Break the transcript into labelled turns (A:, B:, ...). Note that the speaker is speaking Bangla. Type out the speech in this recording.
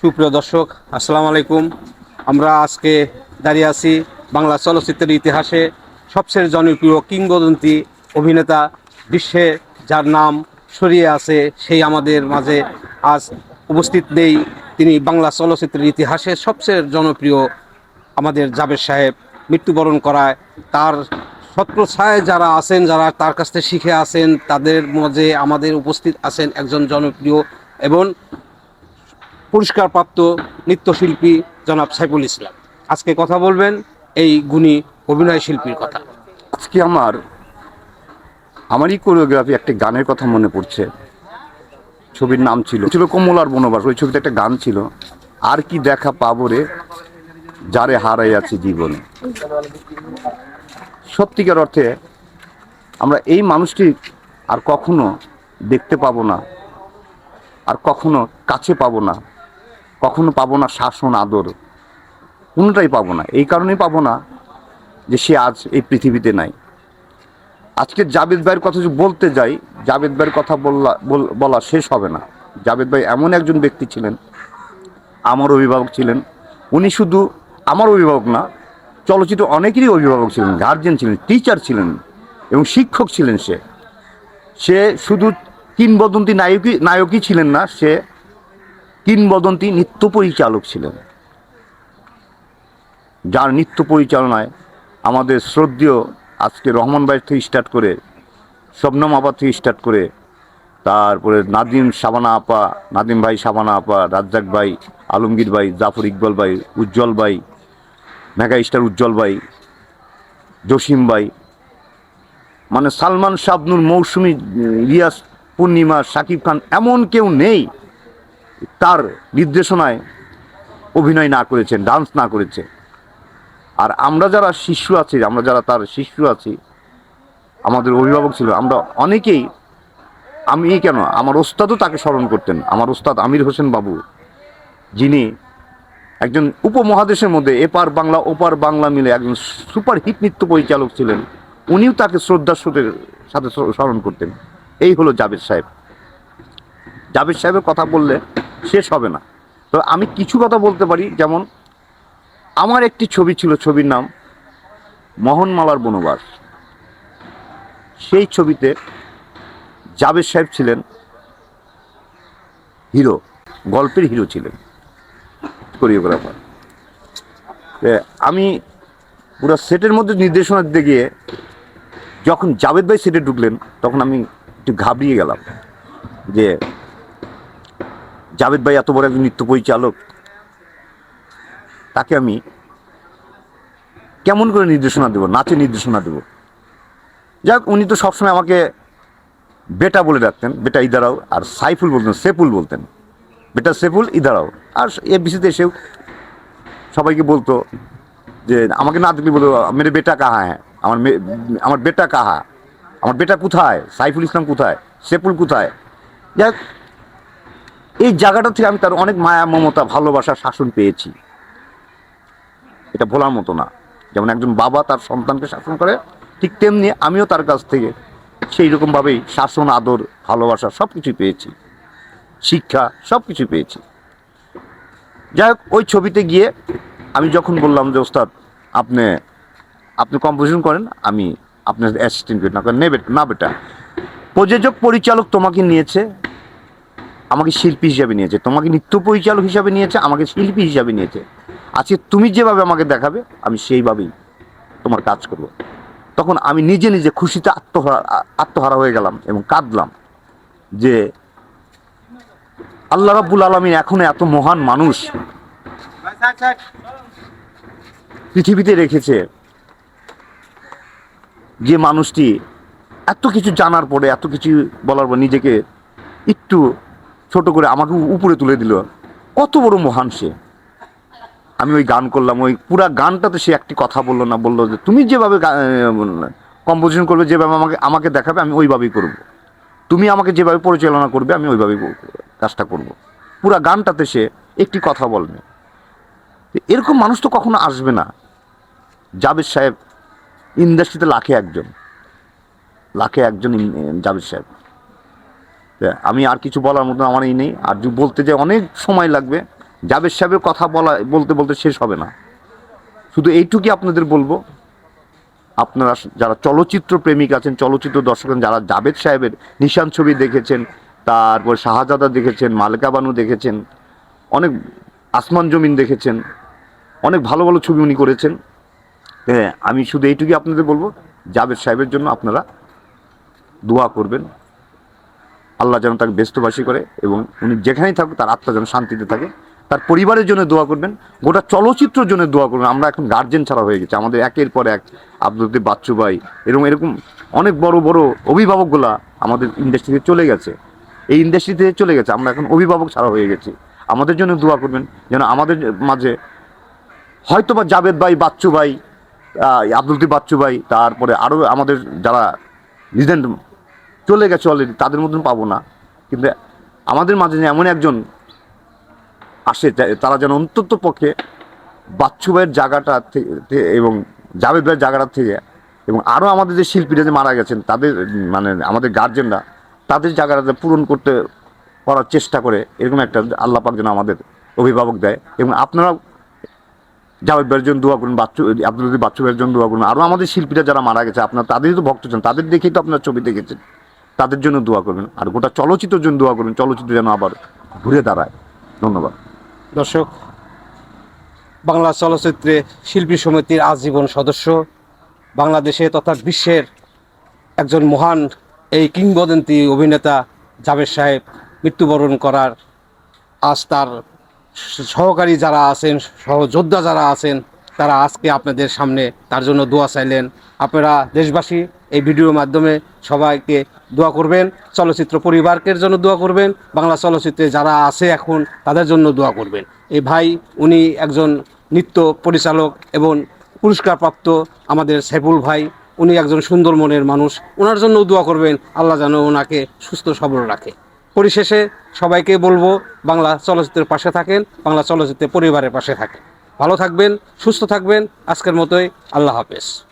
A: সুপ্রিয় দর্শক, আসসালামু আলাইকুম। আমরা আজকে দাঁড়িয়ে আছি বাংলা চলচ্চিত্রের ইতিহাসে সবচেয়ে জনপ্রিয় কিংবদন্তি অভিনেতা বিশ্বে যার নাম সরিয়ে আছে, সেই আমাদের মাঝে আজ উপস্থিত নেই। তিনি বাংলা চলচ্চিত্রের ইতিহাসে সবচেয়ে জনপ্রিয় আমাদের জাবের সাহেব। মৃত্যুবরণ করায় তার ছত্রছায় যারা আছেন, যারা তার কাছ থেকে শিখে আছেন, তাদের মাঝে আমাদের উপস্থিত আছেন একজন জনপ্রিয় এবং পুরস্কারপ্রাপ্ত নৃত্যশিল্পী জনাব সাইফুল ইসলাম। আজকে কথা বলবেন এই গুণী অভিনয় শিল্পীর কথা।
B: আজকে আমার, আমারই কোরিওগ্রাফি একটা গানের কথা মনে পড়ছে। ছবির নাম ছিল ছিল কমলার বনবাস, ওই ছবিতে একটা গান ছিল, আর কি দেখা পাবো রে, যারে হারাই আছি জীবনে। সত্যিকার অর্থে আমরা এই মানুষটি আর কখনো দেখতে পাবো না, আর কখনো কাছে পাবো না। কখনো পাবো না শাসন, আদর। কোনোটাই পাবো না। এই কারণেই পাবো না যে সে আজ এই পৃথিবীতে নাই। আজকে জাবেদ ভাইয়ের কথা যদি বলতে যাই, জাবেদ ভাইয়ের কথা বললা, বল- শেষ হবে না। জাবেদ ভাই এমন একজন ব্যক্তি ছিলেন, আমার অভিভাবক ছিলেন। উনি শুধু আমার অভিভাবক না, চলচ্চিত্র অনেকেরই অভিভাবক ছিলেন গার্জেন ছিলেন টিচার ছিলেন এবং শিক্ষক ছিলেন সে। সে শুধু কিংবদন্তি নায়কই নায়কই ছিলেন না, সে কিংবদন্তি নৃত্য পরিচালক ছিলেন। যার নৃত্য পরিচালনায় আমাদের শ্রদ্ধেয় আজকে রহমান ভাই থেকে স্টার্ট করে, শবনম আপা থেকে স্টার্ট করে, তারপরে নাদিম সাবানা আপা, নাদিম ভাই সাবানা আপা, রাজ্জাক ভাই, আলমগীর ভাই, জাফর ইকবাল ভাই, উজ্জ্বল ভাই, মেগা স্টার উজ্জ্বল ভাই, জসিম ভাই মানে সালমান শাবনুর মৌসুমি রিয়াস পূর্ণিমা, শাকিব খান, এমন কেউ নেই তার নির্দেশনায় অভিনয় না করেছেন ডান্স না করেছে আর আমরা যারা শিশু আছি, আমরা যারা তার শিশু আছি, আমাদের অভিভাবক ছিল, আমরা অনেকেই, আমি কেন, আমার ওস্তাদও তাকে স্মরণ করতেন, আমার ওস্তাদ আমির হোসেন বাবু, যিনি একজন উপমহাদেশের মধ্যে এপার বাংলা, ওপার বাংলা মিলে একজন সুপার হিট নৃত্য পরিচালক ছিলেন, উনিও তাকে শ্রদ্ধার সাথে সাথে স্মরণ করতেন। এই হলো জাবেদ সাহেব। জাবেদ সাহেবের কথা বললে শেষ হবে না। তো আমি কিছু কথা বলতে পারি, যেমন আমার একটি ছবি ছিল, ছবির নাম মোহনমালার বনবাস। সেই ছবিতে জাবেদ সাহেব ছিলেন হিরো, গল্পের হিরো ছিলেন, কোরিওগ্রাফার। আমি পুরো সেটের মধ্যে নির্দেশনা দিতে গিয়ে যখন জাবেদ ভাই সেটে ঢুকলেন, তখন আমি একটু ঘাবড়িয়ে গেলাম যে জাবেদ ভাই এত বড় একজন নৃত্য পরিচালক, তাকে আমি কেমন করে নির্দেশনা দেবো নাচে নির্দেশনা দেবো? যাক, উনি তো সবসময় আমাকে বেটা বলে ডাকতেন, বেটা ইদারাও, আর সাইফুল বলতেন, সেফুল বলতেন। বেটা সেফুল, ইদারাও। আর এফবিসিতে এসেও সবাইকে বলতো যে, আমাকে না দেখলে বলতো মেরে বেটা কাহা হ্যাঁ? আমার আমার বেটা কাহা? আমার বেটা কোথায়? সাইফুল ইসলাম কোথায়? সেফুল কোথায়? যাক এই জায়গাটা থেকে আমি তার অনেক মায়া, মমতা, ভালোবাসা, শাসন পেয়েছি। এটা ভোলার মতো না। যেমন একজন বাবা তার সন্তানকে শাসন করে, ঠিক তেমনি আমিও তার কাছ থেকে সেই রকমভাবেই শাসন, আদর, ভালোবাসা সব কিছুই পেয়েছি। শিক্ষা সব কিছু পেয়েছি। যাই হোক, ওই ছবিতে গিয়ে আমি যখন বললাম যে, ওস্তাদ, আপনি আপনি কম্পোজিশন করেন, আমি আপনার অ্যাসিস্ট্যান্ট না নেবে না বেটা। প্রযোজক, পরিচালক তোমাকে নিয়েছে। আমাকে শিল্পী হিসাবে নিয়েছে, তোমাকে নৃত্য পরিচালক হিসাবে নিয়েছে, আমাকে শিল্পী হিসাবে নিয়েছে। আজকে তুমি যেভাবে আমাকে দেখাবে, আমি সেইভাবেই তোমার কাজ করব। তখন আমি নিজে নিজে খুশিতে আত্মহারা আত্মহারা হয়ে গেলাম এবং কাঁদলাম যে আল্লাহ রাব্বুল আলমিন এখনও এত মহান মানুষ পৃথিবীতে রেখেছে যে মানুষটি এত কিছু জানার পরে, এত কিছু বলার পর নিজেকে একটু ছোট করে আমাকে উপরে তুলে দিল। কত বড় মহান সে। আমি ওই গান করলাম, ওই পুরা গানটাতে সে একটি কথা বলল না, বলল যে, তুমি যেভাবে কম্পোজিশন করবে, যেভাবে আমাকে আমাকে দেখাবে, আমি ওইভাবেই করব। তুমি আমাকে যেভাবে পরিচালনা করবে, আমি ওইভাবেই কাজটা করব। পুরা গানটাতে সে একটি কথা বলবে এরকম মানুষ তো কখনো আসবে না। জাবেদ সাহেব, ইন্ডাস্ট্রিতে লাখে একজন। লাখে একজন জাবেদ সাহেব। আমি আর কিছু বলার মতো আমার এই নেই। আর বলতে যাই অনেক সময় লাগবে জাবেদ সাহেবের কথা বলা, বলতে বলতে শেষ হবে না। শুধু এইটুকুই আপনাদের বলব। আপনারা যারা চলচ্চিত্র প্রেমিক আছেন, চলচ্চিত্র দর্শক যারা জাবেদ সাহেবের নিশান ছবি দেখেছেন, তারপর শাহজাদা দেখেছেন, মালেকা বানু দেখেছেন, অনেক আসমান জমিন দেখেছেন, অনেক ভালো ভালো ছবি উনি করেছেন। হ্যাঁ আমি শুধু এইটুকুই আপনাদের বলব, জাবেদ সাহেবের জন্য আপনারা দোয়া করবেন। আল্লাহ যেন তাকে ব্যস্তবাসী করে এবং উনি যেখানেই থাকুক তার আত্মা যেন শান্তিতে থাকে। তার পরিবারের জন্য দোয়া করবেন গোটা চলচ্চিত্রের জন্য দোয়া করবেন। আমরা এখন গার্জেন ছাড়া হয়ে গেছে। আমাদের একের পর এক আব্দুল বাচ্চু ভাই এরকম এরকম অনেক বড় বড় অভিভাবকগুলা আমাদের ইন্ডাস্ট্রিতে চলে গেছে। এই ইন্ডাস্ট্রিতে চলে গেছে। আমরা এখন অভিভাবক ছাড়া হয়ে গেছি। আমাদের জন্য দোয়া করবেন যেন আমাদের মাঝে হয়তো বা জাবেদ ভাই বাচ্চু ভাই আহ, আব্দুল লতিফ বাচ্চু ভাই তারপরে আরও আমাদের যারা লিজেন্ড চলে গেছে অলরেডি তাদের মতন পাবো না। কিন্তু আমাদের মাঝে এমন একজন আসে তারা যেন অন্তত পক্ষে বাচ্চু ভাইয়ের জায়গাটা এবং জাবেদ ভাইয়ের জায়গাটা থেকে এবং আরও আমাদের যে শিল্পীরা যে মারা গেছেন, তাদের মানে আমাদের গার্জেনরা তাদের জায়গাটাতে পূরণ করতে করার চেষ্টা করে, এরকম একটা আল্লাহ পাক যেন আমাদের অভিভাবক দেয়। এবং আপনারা জাভেদ ভাইয়ের জন্য দোয়া করুন, বাচ্চু লতিফ বাচ্চু ভাইয়ের জন্য দোয়া করুন। আরও আমাদের শিল্পীরা যারা মারা গেছে, আপনার তাদেরই তো ভক্ত ছিলেন, তাদের দেখেই তো আপনার ছবি দেখেছেন। তাদের জন্য দোয়া করবেন। আর গোটা চলচ্চিত্রের জন্য দোয়া করুন চলচ্চিত্র যেন আবার ঘুরে দাঁড়ায়। ধন্যবাদ।
A: দর্শক, বাংলা চলচ্চিত্রে শিল্পী সমিতির আজীবন সদস্য, বাংলাদেশে তথা বিশ্বের একজন মহান এই কিংবদন্তি অভিনেতা জাভেদ সাহেব মৃত্যুবরণ করার আজ তার সহকারী যারা আছেন, সহযোদ্ধা যারা আছেন, তারা আজকে আপনাদের সামনে তার জন্য দোয়া চাইলেন। আপনারা দেশবাসী এই ভিডিওর মাধ্যমে সবাইকে দোয়া করবেন, চলচ্চিত্র পরিবারকের জন্য দোয়া করবেন, বাংলা চলচ্চিত্রে যারা আছে এখন, তাদের জন্য দোয়া করবেন। এই ভাই, উনি একজন নৃত্য পরিচালক এবং পুরস্কারপ্রাপ্ত আমাদের সাইফুল ভাই, উনি একজন সুন্দর মনের মানুষ। ওনার জন্য দোয়া করবেন, আল্লাহ যেন ওনাকে সুস্থ সবল রাখে। পরিশেষে সবাইকে বলব, বাংলা চলচ্চিত্রের পাশে থাকেন, বাংলা চলচ্চিত্রের পরিবারের পাশে থাকেন। ভালো থাকবেন, সুস্থ থাকবেন, আজকের মতোই, আল্লাহ হাফেজ।